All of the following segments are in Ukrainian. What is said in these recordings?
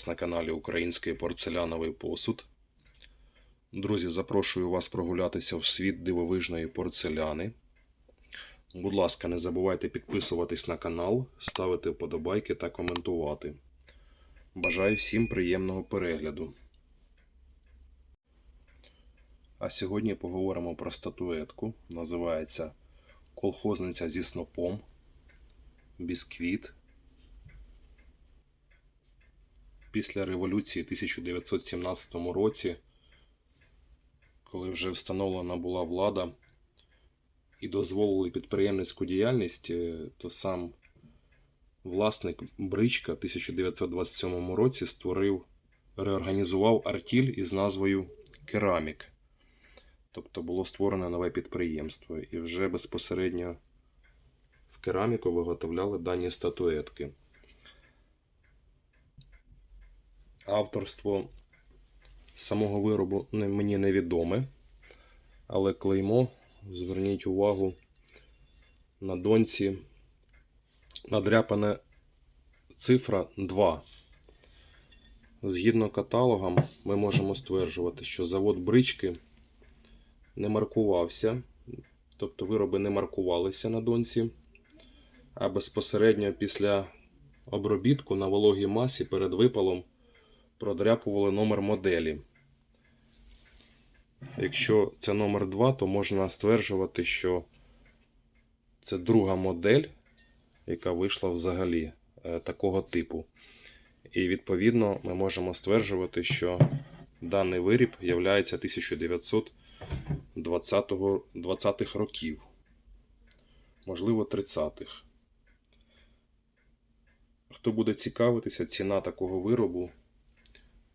вас на каналі Український порцеляновий посуд. Друзі, запрошую вас прогулятися в світ дивовижної порцеляни. Будь ласка, не забувайте підписуватись на канал, ставити вподобайки та коментувати. Бажаю всім приємного перегляду. А сьогодні поговоримо про статуетку. Називається Колхозниця зі снопом. Бісквіт. Після революції 1917 році, коли вже встановлена була влада і дозволили підприємницьку діяльність, е, то сам власник Бричка в 1927 році створив, реорганізував артіль із назвою Керамік. Тобто було створено нове підприємство, і вже безпосередньо в кераміку виготовляли дані статуетки. Авторство самого виробу мені невідоме, але клеймо, зверніть увагу, на доньці надряпана цифра 2. Згідно каталогам, ми можемо стверджувати, що завод брички не маркувався, тобто вироби не маркувалися на доньці, а безпосередньо після обробітку на вологій масі перед випалом продряпували номер моделі. Якщо це номер 2, то можна стверджувати, що це друга модель, яка вийшла взагалі е, такого типу. І відповідно ми можемо стверджувати, що даний виріб є 1920-х років, можливо, 30-х. Хто буде цікавитися, ціна такого виробу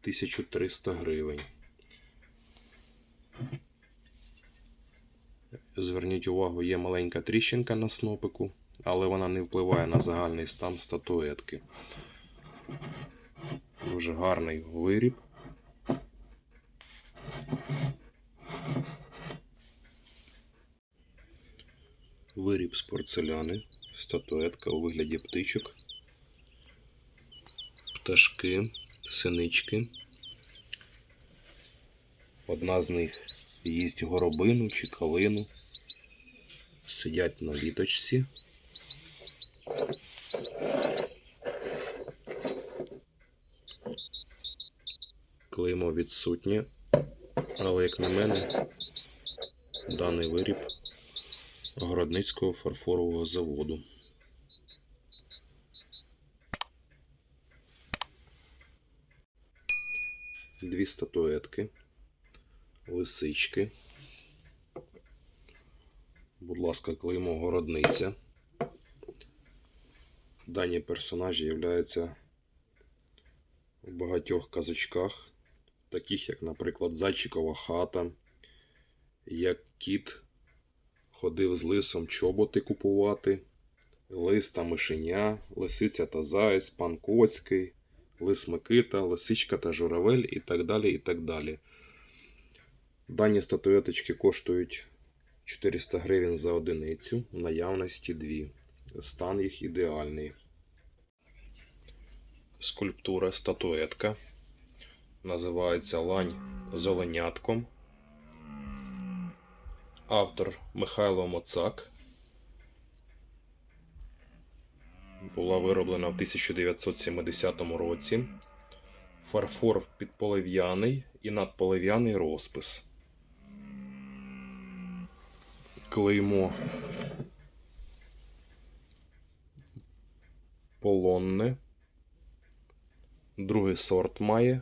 1300 гривень. Зверніть увагу, є маленька тріщинка на снопику, але вона не впливає на загальний стан статуетки. Дуже гарний виріб. Виріб з порцеляни, статуетка у вигляді птичок, пташки, синички. Одна з них їсть горобину чи калину. Сидять на віточці. Клеймо відсутнє, але, як на мене, даний виріб Городницького фарфорового заводу. Дві статуетки, лисички. Будь ласка, клеймо городниця. Дані персонажі являються в багатьох казочках, таких як, наприклад, Зайчикова хата, як кіт ходив з лисом чоботи купувати, лис та мишеня, лисиця та заєць, пан Коцький, лис Микита, лисичка та журавель і так далі. і так далі. Дані статуеточки коштують 400 гривень за одиницю, в наявності дві. Стан їх ідеальний. Скульптура статуетка. Називається лань з оленятком. Автор Михайло Моцак. Була вироблена в 1970 році. Фарфор підполив'яний і надполив'яний розпис. Клеймо полонне. Другий сорт має.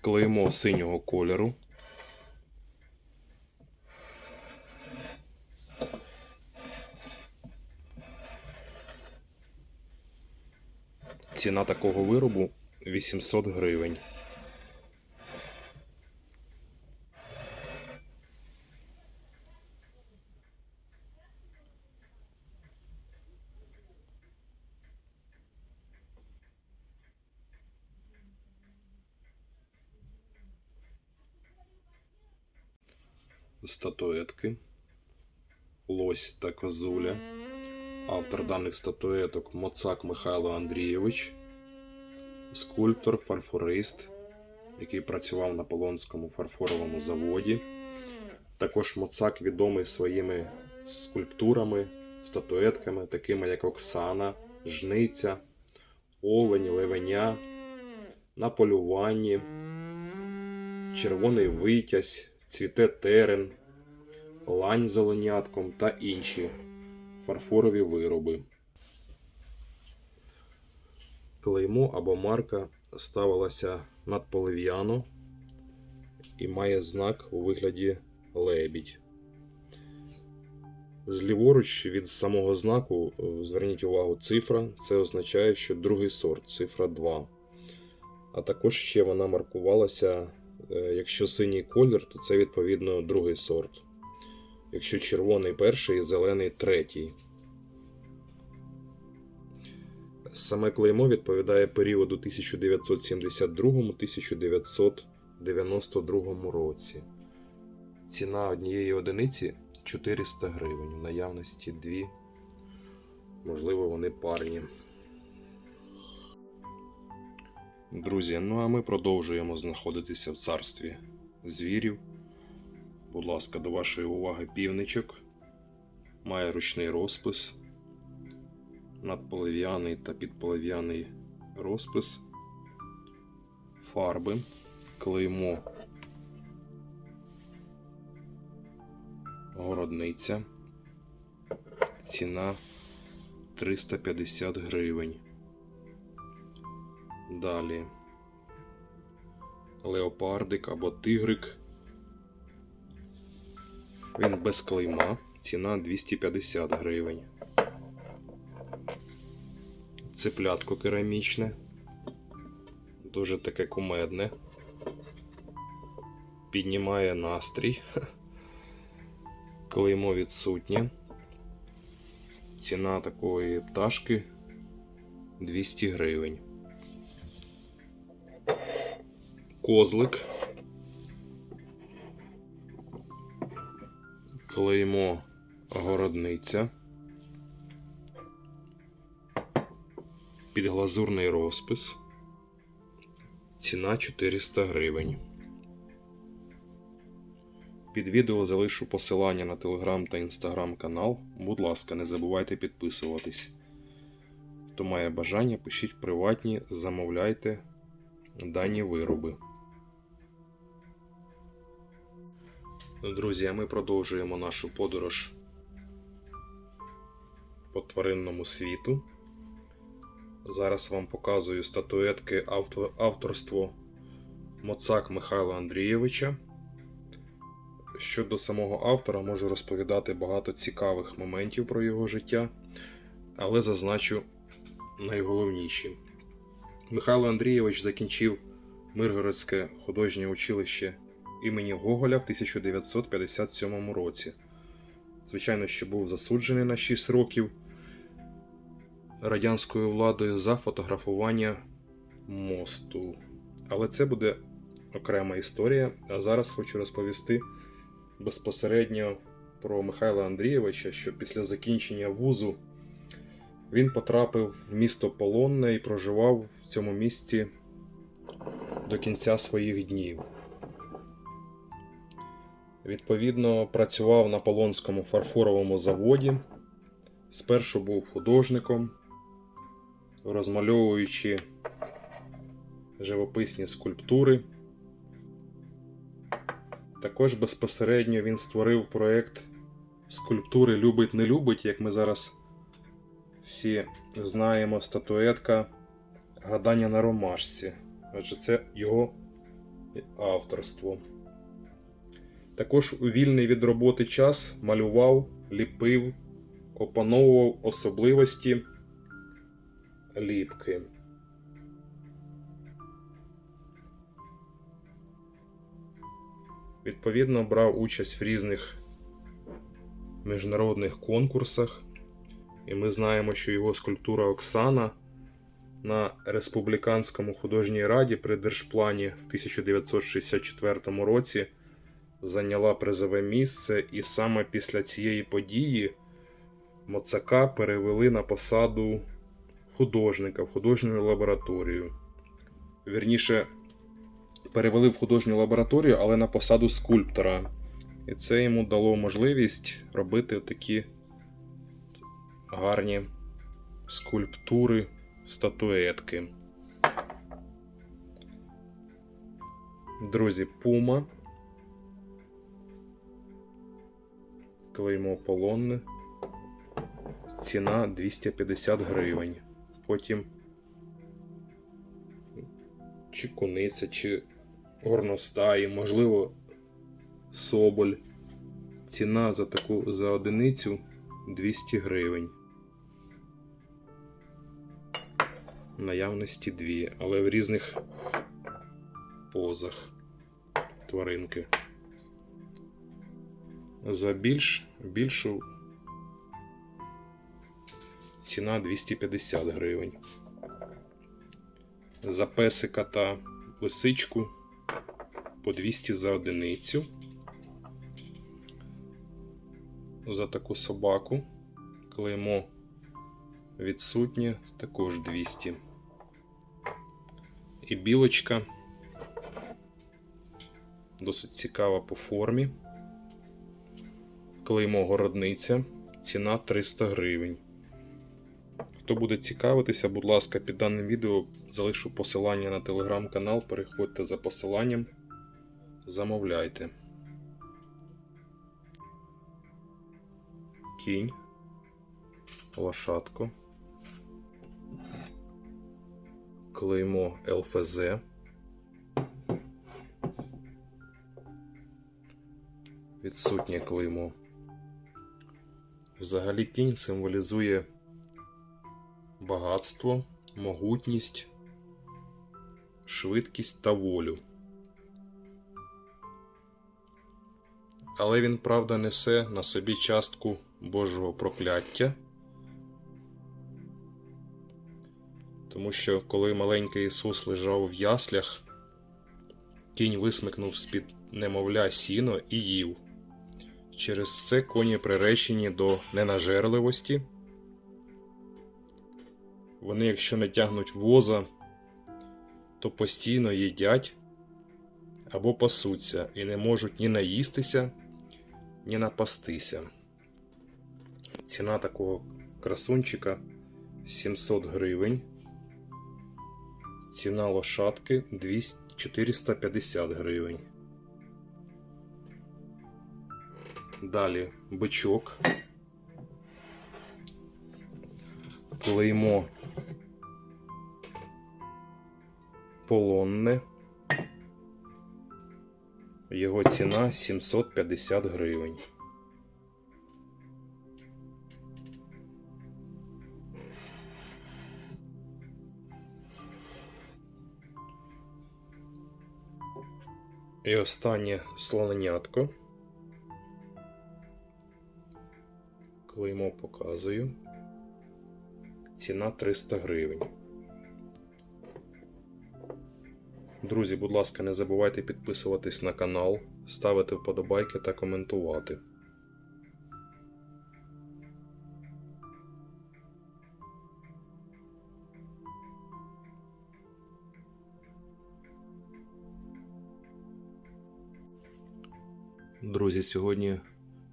Клеймо синього кольору. Ціна такого виробу 800 гривень. Статуетки. Лось та козуля. Автор даних статуеток Моцак Михайло Андрійович. скульптор, фарфорист, який працював на Полонському фарфоровому заводі. Також Моцак відомий своїми скульптурами, статуетками, такими як Оксана, Жниця, Олень, Левеня, на полюванні, Червоний Витязь, Цвіте Терен, Лань з оленятком та інші фарфорові вироби. Клеймо або марка ставилася над полив'яно і має знак у вигляді лебідь. Зліворуч від самого знаку, е, зверніть увагу, цифра це означає, що другий сорт, цифра 2. А також ще вона маркувалася, е, якщо синій колір, то це відповідно другий сорт. Якщо червоний перший, зелений третій. Саме клеймо відповідає періоду 1972-1992 році. Ціна однієї одиниці 400 гривень. У наявності дві. Можливо, вони парні. Друзі, ну а ми продовжуємо знаходитися в царстві звірів. Будь ласка, до вашої уваги півничок. Має ручний розпис. Надполив'яний та підполив'яний розпис. Фарби. Клеймо. Городниця. Ціна 350 гривень. Далі. Леопардик або тигрик. Він без клейма. Ціна 250 гривень. Цеплятко керамічне. Дуже таке кумедне. Піднімає настрій. Клеймо відсутнє. Ціна такої пташки 200 гривень. Козлик. Клеймо городниця. Підглазурний розпис. Ціна 400 гривень. Під відео залишу посилання на телеграм та інстаграм канал. Будь ласка, не забувайте підписуватись. Хто має бажання, пишіть приватні, замовляйте дані вироби. Друзі, а ми продовжуємо нашу подорож по тваринному світу. Зараз вам показую статуетки авто- авторство Моцак Михайла Андрійовича. Щодо самого автора, можу розповідати багато цікавих моментів про його життя, але зазначу найголовніші. Михайло Андрійович закінчив Миргородське художнє училище імені Гоголя в 1957 році. Звичайно, що був засуджений на 6 років радянською владою за фотографування мосту. Але це буде окрема історія. А зараз хочу розповісти безпосередньо про Михайла Андрійовича, що після закінчення вузу він потрапив в місто Полонне і проживав в цьому місті до кінця своїх днів. Відповідно, працював на Полонському фарфоровому заводі. Спершу був художником, розмальовуючи живописні скульптури. Також безпосередньо він створив проєкт скульптури Любить не любить, як ми зараз всі знаємо, статуетка Гадання на ромашці. Адже це його авторство. Також у вільний від роботи час малював, ліпив, опановував особливості ліпки. Відповідно, брав участь в різних міжнародних конкурсах. І ми знаємо, що його скульптура Оксана на Республіканському художній раді при Держплані в 1964 році зайняла призове місце, і саме після цієї події Моцака перевели на посаду художника в художню лабораторію. вірніше, перевели в художню лабораторію, але на посаду скульптора. І це йому дало можливість робити такі гарні скульптури, статуетки. Друзі, пума. Клеймо полонне. Ціна 250 гривень. Потім чи куниця, чи горностаї, можливо, соболь. Ціна за таку за одиницю 200 гривень. Наявності дві, але в різних позах тваринки. За більш, більшу ціна 250 гривень. За песика та лисичку по 200 за одиницю. За таку собаку клеймо відсутнє також 200. І білочка досить цікава по формі. Клеймо городниця. Ціна 300 гривень. Хто буде цікавитися, будь ласка, під даним відео залишу посилання на телеграм-канал. Переходьте за посиланням, замовляйте. Кінь, лошадко, клеймо ЛФЗ. Відсутнє клеймо. Взагалі кінь символізує багатство, могутність, швидкість та волю. Але він, правда, несе на собі частку Божого прокляття. Тому що коли маленький Ісус лежав в яслях, кінь висмикнув з-під немовля сіно і їв. Через це коні приречені до ненажерливості. Вони, якщо не тягнуть воза, то постійно їдять або пасуться і не можуть ні наїстися, ні напастися. Ціна такого красунчика 700 гривень. Ціна лошадки 200 450 гривень. Далі бичок. Клеймо полонне. Його ціна 750 гривень. І останнє слоненятко. Клеймо показую. Ціна 300 гривень. Друзі, будь ласка, не забувайте підписуватись на канал, ставити вподобайки та коментувати. Друзі, сьогодні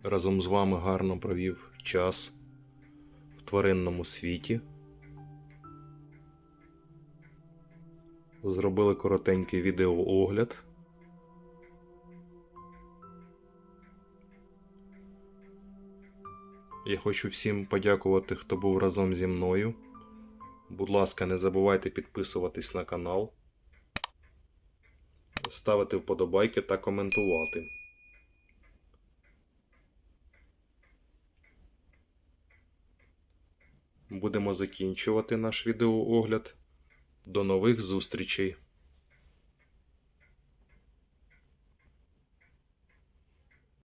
разом з вами гарно провів час в тваринному світі. Зробили коротенький відеоогляд. Я хочу всім подякувати, хто був разом зі мною. Будь ласка, не забувайте підписуватись на канал, ставити вподобайки та коментувати. Будемо закінчувати наш відеоогляд. До нових зустрічей!